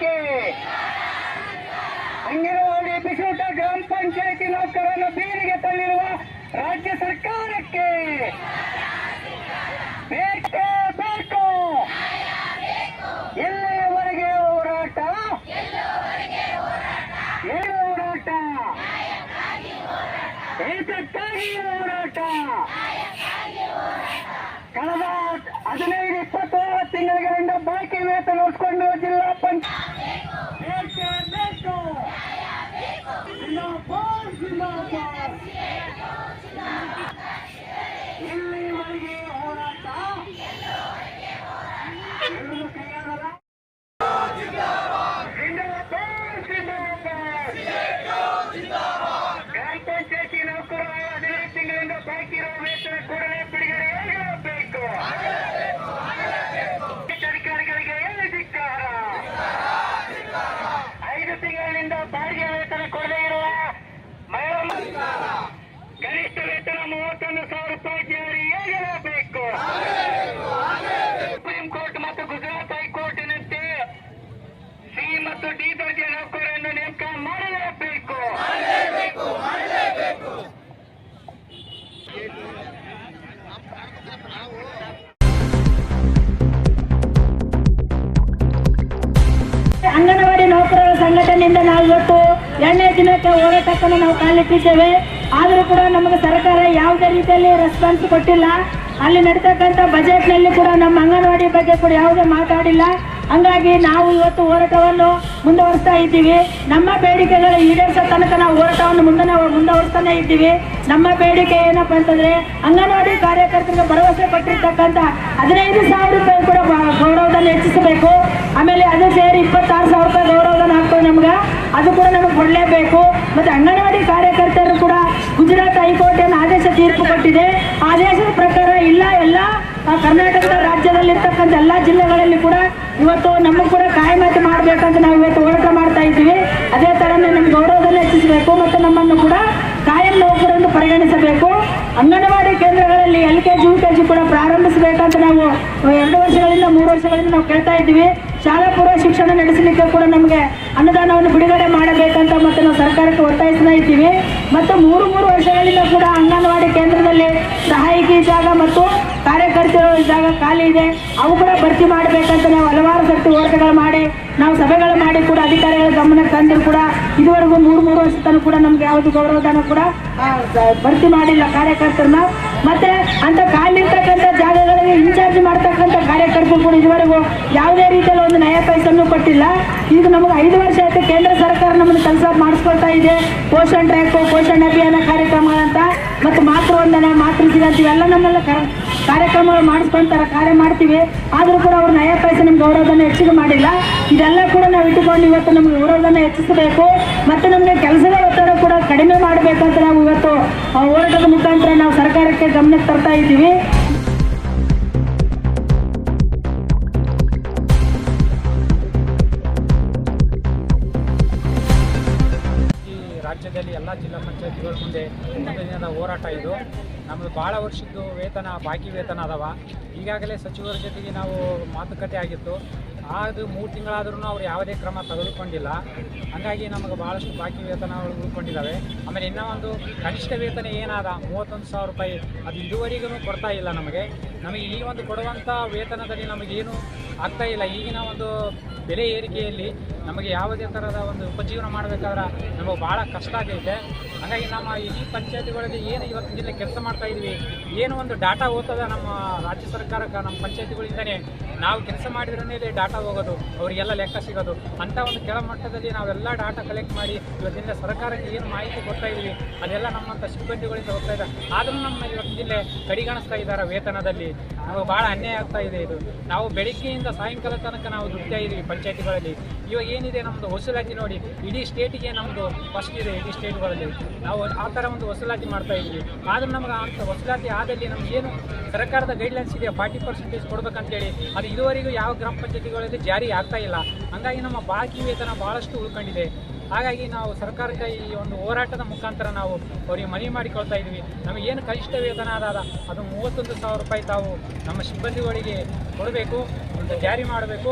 ಸರ್ಕಾರಕ್ಕೆ ಅಂಗನವಾಡಿ ಬಿಸೂಟ ಗ್ರಾಮ ಪಂಚಾಯತಿ ನೌಕರರನ್ನು ಬೀದಿಗೆ ತಳ್ಳಿರುವ ರಾಜ್ಯ ಸರ್ಕಾರಕ್ಕೆ ಎಲ್ಲಿಯವರೆಗೆ ಹೋರಾಟ? ಹೋರಾಟ? ಹೋರಾಟ? ಕಳೆದ ಹದಿನೈದು ಇಪ್ಪತ್ತು ತಿಂಗಳಿಂದ ಬಾಕಿ ವೇತನ ಉಳಿಸ್ಕೊಂಡು ಜಿಲ್ಲಾ ಪಂಚಾಯತ್ ಬೇಕೇ ಬೇಕು ಜಿಂದಾಬಾದ್, ಜಿಂದಾಬಾದ್. ಇಲ್ಲಿವರೆಗೆ ಹೋರಾಟ ಎರಡು ಕೈಯಾಗಲ್ಲ ಜಿಂದಾಬಾದ್, ಜಿಂದಾಬಾದ್. ಗ್ರಾಮ ಪಂಚಾಯತಿ ನೌಕರರು ಹದಿನೈದು ತಿಂಗಳಿಂದ ಬಾಕಿ ಇರುವ ವೇತನ ಕೂಡಲೇ tarde, ahorita me acordé ಸಂಘಟನೆಯಿಂದ ನಾವು ಇವತ್ತು ಎರಡನೇ ದಿನಕ್ಕೆ ಹೋರಾಟಕ್ಕನ್ನು ನಾವು ಕಾಲಿಟ್ಟಿದ್ದೇವೆ. ಆದರೂ ಕೂಡ ನಮಗೆ ಸರ್ಕಾರ ಯಾವುದೇ ರೀತಿಯಲ್ಲಿ ರೆಸ್ಪಾನ್ಸ್ ಕೊಟ್ಟಿಲ್ಲ. ಅಲ್ಲಿ ನಡೀತಕ್ಕಂಥ ಬಜೆಟ್ನಲ್ಲಿ ಕೂಡ ನಮ್ಮ ಅಂಗನವಾಡಿ ಬಗ್ಗೆ ಕೂಡ ಯಾವುದೇ ಮಾತಾಡಿಲ್ಲ. ಹಂಗಾಗಿ ನಾವು ಇವತ್ತು ಹೋರಾಟವನ್ನು ಮುಂದುವರಿಸ್ತಾ ಇದ್ದೀವಿ. ನಮ್ಮ ಬೇಡಿಕೆಗಳು ಈಡೇರಿಸೋ ತನಕ ನಾವು ಹೋರಾಟವನ್ನು ಮುಂದೆ ಮುಂದುವರಿಸ್ತಾನೆ ಇದ್ದೀವಿ. ನಮ್ಮ ಬೇಡಿಕೆ ಏನಪ್ಪ ಅಂತಂದರೆ ಅಂಗನವಾಡಿ ಕಾರ್ಯಕರ್ತರಿಗೆ ಭರವಸೆ ಕೊಟ್ಟಿರ್ತಕ್ಕಂಥ ಹದಿನೈದು ಸಾವಿರ ರೂಪಾಯಿ ಕೂಡ ಗೌರವಧನ ಹೆಚ್ಚಿಸಬೇಕು. ಆಮೇಲೆ ಅದು ಸೇರಿ ಇಪ್ಪತ್ತಾರು ಸಾವಿರ ರೂಪಾಯಿ ಹಾಕ್ತೇವೆ ನಮ್ಗೆ? ಅದು ಕೂಡ ನಮಗೆ ಕೊಡಲೇಬೇಕು. ಮತ್ತೆ ಅಂಗನವಾಡಿ ಕಾರ್ಯಕರ್ತರು ಕೂಡ ಗುಜರಾತ್ ಹೈಕೋರ್ಟ್ ಏನು ಆದೇಶ ತೀರ್ಪು ಕೊಟ್ಟಿದೆ. ಆದೇಶದ ಪ್ರಕಾರ ಇಲ್ಲ ಎಲ್ಲ ಕರ್ನಾಟಕದ ರಾಜ್ಯದಲ್ಲಿರ್ತಕ್ಕಂಥ ಎಲ್ಲ ಜಿಲ್ಲೆಗಳಲ್ಲಿ ಕೂಡ ಇವತ್ತು ನಮಗೆ ಕೂಡ ಕಾಯಮತಿ ಮಾಡಬೇಕಂತ ನಾವು ಇವತ್ತು ಹೋರಾಟ ಮಾಡ್ತಾ ಇದ್ದೀವಿ. ಅದೇ ಥರನೇ ನಮ್ಮ ಗೌರವದಲ್ಲಿ ಹೆಚ್ಚಿಸಬೇಕು ಮತ್ತು ನಮ್ಮನ್ನು ಕೂಡ ಕಾಯಂ ನೌಕರನ್ನು ಪರಿಗಣಿಸಬೇಕು. ಅಂಗನವಾಡಿ ಕೇಂದ್ರಗಳಲ್ಲಿ L K G U K G ಕೂಡ ಪ್ರಾರಂಭಿಸಬೇಕಂತ ನಾವು ಎರಡು ವರ್ಷಗಳಿಂದ ಮೂರು ವರ್ಷಗಳಿಂದ ನಾವು ಕೇಳ್ತಾ ಇದ್ದೀವಿ. ಶಾಲಾ ಪೂರ್ವ ಶಿಕ್ಷಣ ನಡೆಸಲಿಕ್ಕೆ ಕೂಡ ನಮಗೆ ಅನುದಾನವನ್ನು ಬಿಡುಗಡೆ ಮಾಡಬೇಕಂತ ಮತ್ತು ನಾವು ಸರ್ಕಾರಕ್ಕೆ ಒತ್ತಾಯಿಸ್ತಾ ಇದ್ದೀವಿ. ಮತ್ತು ಮೂರು ಮೂರು ವರ್ಷಗಳಿಂದ ಕೂಡ ಅಂಗನವಾಡಿ ಕೇಂದ್ರದಲ್ಲಿ ಸಹಾಯಕಿ ಜಾಗ ಮತ್ತು ಕಾರ್ಯಕರ್ತರು ಜಾಗ ಖಾಲಿ ಇದೆ. ಅವು ಕೂಡ ಭರ್ತಿ ಮಾಡಬೇಕಂತ ನಾವು ಹಲವಾರು ಸರ್ತಿ ಹೋರಾಟಗಳು ಮಾಡಿ, ನಾವು ಸಭೆಗಳು ಮಾಡಿ ಕೂಡ ಅಧಿಕಾರಿಗಳ ಗಮನಕ್ಕೆ ತಂದರೂ ಕೂಡ ಇದುವರೆಗೂ ಮೂರು ಮೂರು ವರ್ಷ ತನಕ ಕೂಡ ನಮ್ಗೆ ಯಾವುದು ಗೌರವಧನ ಕೂಡ ಭರ್ತಿ ಮಾಡಿಲ್ಲ ಕಾರ್ಯಕರ್ತರನ್ನ. ಮತ್ತೆ ಅಂತ ಖಾಲಿ ಇರ್ತಕ್ಕಂಥ ಜಾಗಗಳಿಗೆ ಇನ್ಚಾರ್ಜ್ ಮಾಡ್ತಕ್ಕಂಥ ಕಾರ್ಯಕರ್ತರು ಇದುವರೆಗೂ ಯಾವುದೇ ರೀತಿಯಲ್ಲಿ ಒಂದು ನಯ ಪೈಸನ್ನು ಕೊಟ್ಟಿಲ್ಲ. ಇದು ನಮಗೆ ಐದು ವರ್ಷ ಆಯ್ತು ಕೇಂದ್ರ ಸರ್ಕಾರ ನಮ್ಮನ್ನು ಕೆಲಸ ಮಾಡಿಸ್ಕೊಳ್ತಾ ಇದೆ. ಪೋಷಣ್ ಟ್ರ್ಯಾಕ್, ಪೋಷಣ್ ಅಭಿಯಾನ ಕಾರ್ಯಕ್ರಮಗಳಂತ ಮತ್ತು ಮಾತೃ ವಂದನೆ, ಮಾತೃ ಸಿಗಂತ ಇವೆಲ್ಲ ನಮ್ಮೆಲ್ಲ ಕರ ಕಾರ್ಯಕ್ರಮಗಳು ಮಾಡಿಸ್ಕೊಂತಾರ, ಕಾರ್ಯ ಮಾಡ್ತೀವಿ. ಆದರೂ ಕೂಡ ಅವ್ರು ನಯ ಪೈಸೆ ನಮ್ಗೆ ಗೌರವಧನ ಹೆಚ್ಚಿಗೆ ಮಾಡಿಲ್ಲ. ಇದೆಲ್ಲ ಕೂಡ ನಾವು ಇಟ್ಟುಕೊಂಡು ಇವತ್ತು ನಮ್ಗೆ ಗೌರವಧನ ಹೆಚ್ಚಿಸಬೇಕು. ಮತ್ತು ನಮಗೆ ಕೆಲಸದ ಒತ್ತಡ ಕೂಡ ಕಡಿಮೆ ಮಾಡಬೇಕಂತ ನಾವು ಇವತ್ತು ಹೋರಾಟದ ಮುಖಾಂತರ ನಾವು ಸರ್ಕಾರಕ್ಕೆ ಗಮನಕ್ಕೆ ತರ್ತಾ ಇದ್ದೀವಿ. ರಾಜ್ಯದಲ್ಲಿ ಎಲ್ಲ ಜಿಲ್ಲಾ ಪಂಚಾಯತ್ಗಳ ಮುಂದೆ ದಿನದ ಹೋರಾಟ ಇದು. ನಮ್ಮದು ಭಾಳ ವರ್ಷದ್ದು ವೇತನ, ಬಾಕಿ ವೇತನ ಅದಾವ. ಈಗಾಗಲೇ ಸಚಿವರ ಜೊತೆಗೆ ನಾವು ಮಾತುಕತೆ ಆಗಿತ್ತು. ಅದು ಮೂರು ತಿಂಗಳಾದ್ರೂ ಅವ್ರು ಯಾವುದೇ ಕ್ರಮ ತೆಗೆದುಕೊಂಡಿಲ್ಲ. ಹಾಗಾಗಿ ನಮಗೆ ಭಾಳಷ್ಟು ಬಾಕಿ ವೇತನಗಳು ಉಳ್ಕೊಂಡಿದ್ದಾವೆ. ಆಮೇಲೆ ಇನ್ನೂ ಒಂದು ಕನಿಷ್ಠ ವೇತನ ಏನಾದ ಮೂವತ್ತೊಂದು ಸಾವಿರ ರೂಪಾಯಿ ಅದು ಇದುವರೆಗೂ ಕೊಡ್ತಾ ಇಲ್ಲ ನಮಗೆ. ನಮಗೆ ಈ ಒಂದು ಕೊಡುವಂಥ ವೇತನದಲ್ಲಿ ನಮಗೇನು ಆಗ್ತಾ ಇಲ್ಲ. ಈಗಿನ ಒಂದು ಬೆಲೆ ಏರಿಕೆಯಲ್ಲಿ ನಮಗೆ ಯಾವುದೇ ಥರದ ಒಂದು ಉಪಜೀವನ ಮಾಡಬೇಕಾದ್ರೆ ನಮಗೆ ಭಾಳ ಕಷ್ಟ ಆಗೈತೆ. ಹಾಗಾಗಿ ನಮ್ಮ ಈ ಪಂಚಾಯತಿಗಳಲ್ಲಿ ಏನು ಇವತ್ತಿನ ಜಿಲ್ಲೆ ಕೆಲಸ ಮಾಡ್ತಾ ಇದ್ವಿ, ಏನು ಒಂದು ಡಾಟಾ ಹೋಗ್ತದ ನಮ್ಮ ರಾಜ್ಯ ಸರ್ಕಾರಕ್ಕೆ, ನಮ್ಮ ಪಂಚಾಯತಿಗಳಿಂದನೇ. ನಾವು ಕೆಲಸ ಮಾಡಿದ್ರೇ ಡಾಟಾ ಹೋಗೋದು, ಅವರಿಗೆಲ್ಲ ಲೆಕ್ಕ ಸಿಗೋದು. ಅಂಥ ಒಂದು ಕೆಳಮಟ್ಟದಲ್ಲಿ ನಾವೆಲ್ಲ ಡಾಟಾ ಕಲೆಕ್ಟ್ ಮಾಡಿ ಇವತ್ತಿನ ಸರ್ಕಾರಕ್ಕೆ ಏನು ಮಾಹಿತಿ ಕೊಡ್ತಾ ಇದ್ವಿ, ಅದೆಲ್ಲ ನಮ್ಮಂಥ ಸಿಬ್ಬಂದಿಗಳಿಂದ ಹೋಗ್ತಾ ಇದೆ. ಆದರೂ ನಮ್ಮ ಇವತ್ತಿನ ಜಿಲ್ಲೆ ಕಡಿಗಾಣಿಸ್ತಾ ಇದ್ದಾರೆ ವೇತನದಲ್ಲಿ. ನಮಗೆ ಭಾಳ ಅನ್ಯಾಯ ಆಗ್ತಾ ಇದೆ ಇದು. ನಾವು ಬೆಳಿಗ್ಗೆಯಿಂದ ಸಾಯಂಕಾಲ ತನಕ ನಾವು ದುಡ್ತಾ ಇದ್ದೀವಿ ಪಂಚಾಯತಿಗಳಲ್ಲಿ. ಇವಾಗ ಏನಿದೆ ನಮ್ಮದು ವಸೂಲಾತಿ ನೋಡಿ, ಇಡೀ ಸ್ಟೇಟಿಗೆ ನಮ್ಮದು ಫಸ್ಟ್ ಇದೆ ಇಡೀ ಸ್ಟೇಟ್ಗಳಲ್ಲಿ ನಾವು ಆ ಥರ ಒಂದು ವಸೂಲಾತಿ ಮಾಡ್ತಾ ಇದ್ವಿ ಆದರೂ ನಮಗೆ ಅಂಥ ವಸೂಲಾತಿ ಆದಲ್ಲಿ ನಮ್ಗೆ ಏನು ಸರ್ಕಾರದ ಗೈಡ್ಲೈನ್ಸ್ ಇದೆ ಫಾರ್ಟಿ ಪರ್ಸೆಂಟೇಜ್ ಕೊಡ್ಬೇಕಂತೇಳಿ. ಅದು ಇದುವರೆಗೂ ಯಾವ ಗ್ರಾಮ ಪಂಚಾಯತಿಗಳಲ್ಲಿ ಜಾರಿ ಆಗ್ತಾ ಇಲ್ಲ. ಹಾಗಾಗಿ ನಮ್ಮ ಬಾಕಿ ವೇತನ ಭಾಳಷ್ಟು ಉಳ್ಕೊಂಡಿದೆ. ಹಾಗಾಗಿ ನಾವು ಸರ್ಕಾರಕ್ಕೆ ಈ ಒಂದು ಹೋರಾಟದ ಮುಖಾಂತರ ನಾವು ಅವರಿಗೆ ಮನವಿ ಮಾಡಿಕೊಳ್ತಾ ಇದ್ದೀವಿ. ನಮಗೆ ಏನು ಕನಿಷ್ಠ ವೇತನ ಅದಾದ ಅದು ಮೂವತ್ತೊಂದು ಸಾವಿರ ರೂಪಾಯಿ ತಾವು ನಮ್ಮ ಸಿಬ್ಬಂದಿಗಳಿಗೆ ಕೊಡಬೇಕು, ಒಂದು ಜಾರಿ ಮಾಡಬೇಕು.